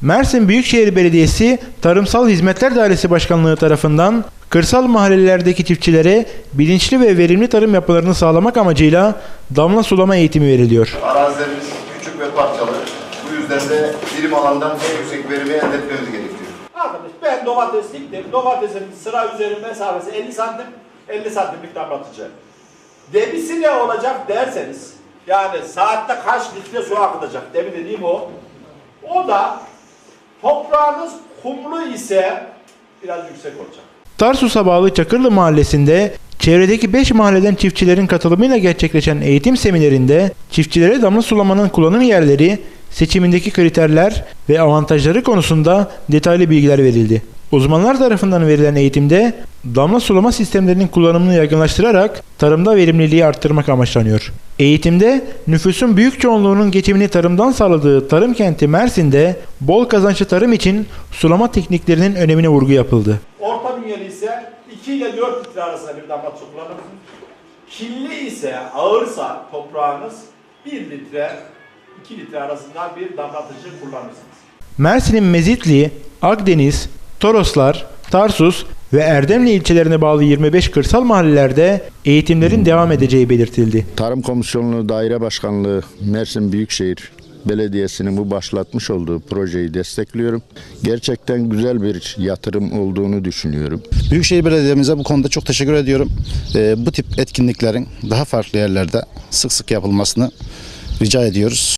Mersin Büyükşehir Belediyesi Tarımsal Hizmetler Dairesi Başkanlığı tarafından kırsal mahallelerdeki çiftçilere bilinçli ve verimli tarım yapmalarını sağlamak amacıyla damla sulama eğitimi veriliyor. Arazilerimiz küçük ve parçalı. Bu yüzden de birim alandan en yüksek verimi elde etmemiz gerekiyor. Arkadaş ben domates diktim. Domatesin sıra üzeri mesafesi 50 santim. 50 santimlik damlatıcı. Debisi ne olacak derseniz yani saatte kaç litre su akıtacak demin dediğim o. O da toprağınız kumlu ise biraz yüksek olacak. Tarsus'a bağlı Çakırlı Mahallesi'nde çevredeki 5 mahalleden çiftçilerin katılımıyla gerçekleşen eğitim seminerinde çiftçilere damla sulamanın kullanım yerleri, seçimindeki kriterler ve avantajları konusunda detaylı bilgiler verildi. Uzmanlar tarafından verilen eğitimde damla sulama sistemlerinin kullanımını yaygınlaştırarak tarımda verimliliği arttırmak amaçlanıyor. Eğitimde nüfusun büyük çoğunluğunun geçimini tarımdan sağladığı tarım kenti Mersin'de bol kazançlı tarım için sulama tekniklerinin önemine vurgu yapıldı. Orta bünyeli ise 2 ile 4 litre arasında bir damlatıcı kullanırsınız. Killi ise ağırsa toprağınız 1 litre 2 litre arasında bir damlatıcı kullanırsınız. Mersin'in Mezitli, Akdeniz, Toroslar, Tarsus ve Erdemli ilçelerine bağlı 25 kırsal mahallelerde eğitimlerin devam edeceği belirtildi. Tarım Komisyonluğu Daire Başkanlığı Mersin Büyükşehir Belediyesi'nin bu başlatmış olduğu projeyi destekliyorum. Gerçekten güzel bir yatırım olduğunu düşünüyorum. Büyükşehir Belediye'mize bu konuda çok teşekkür ediyorum. Ee, bu tip etkinliklerin daha farklı yerlerde sık sık yapılmasını rica ediyoruz.